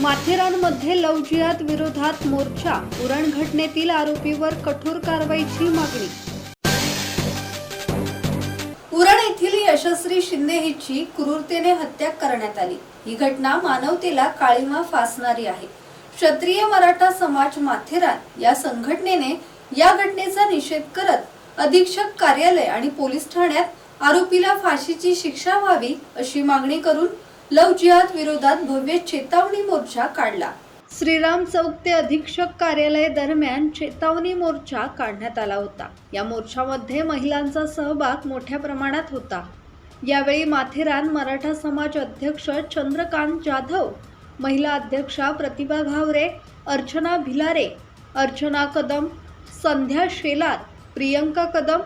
माथेरानमध्ये लव जिहाद विरोधात मोर्चा उरण घटनेतील आरोपीवर कठोर कारवाईची मागणी. उरण येथील यशस्वी शिंदे हिची क्रूरतेने हत्या करण्यात आली. ही घटना मानवतेला काळीमा फासणारी आहे. क्षत्रिय मराठा समाज माथेरान या संघटनेने या घटनेचा निषेध करत अधीक्षक कार्यालय आणि पोलीस ठाण्यात आरोपीला फाशीची शिक्षा व्हावी अशी मागणी करून लव जिहाद विरोधात भव्य चेतावणी मोर्चा काढला. श्रीराम चौक ते अधीक्षक कार्यालय दरम्यान चेतावणी मोर्चा काढण्यात आला होता. या मोर्चामध्ये महिलांचा सहभाग मोठ्या प्रमाणात होता. यावेळी माथेरान मराठा समाज अध्यक्ष चंद्रकांत जाधव महिला अध्यक्षा प्रतिभा घावरे अर्चना भिलारे अर्चना कदम संध्या शेलार प्रियंका कदम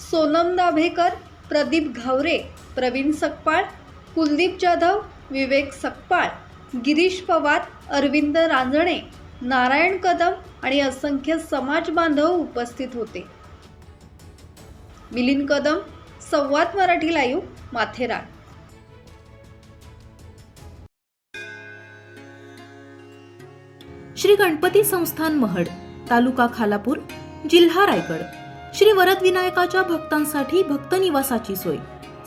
सोनम दाभेकर प्रदीप घावरे प्रवीण सकपाळ कुलदीप जाधव विवेक सकपाळ गिरीश पवार अरविंद रांजणे नारायण कदम आणि असंख्य समाज बांधव उपस्थित होते. मिलिंद कदम संवाद मराठी लाईव्ह माथेरान. श्री गणपती संस्थान महड तालुका खालापूर जिल्हा रायगड. श्री वरदविनायकाच्या भक्तांसाठी भक्त निवासाची सोय.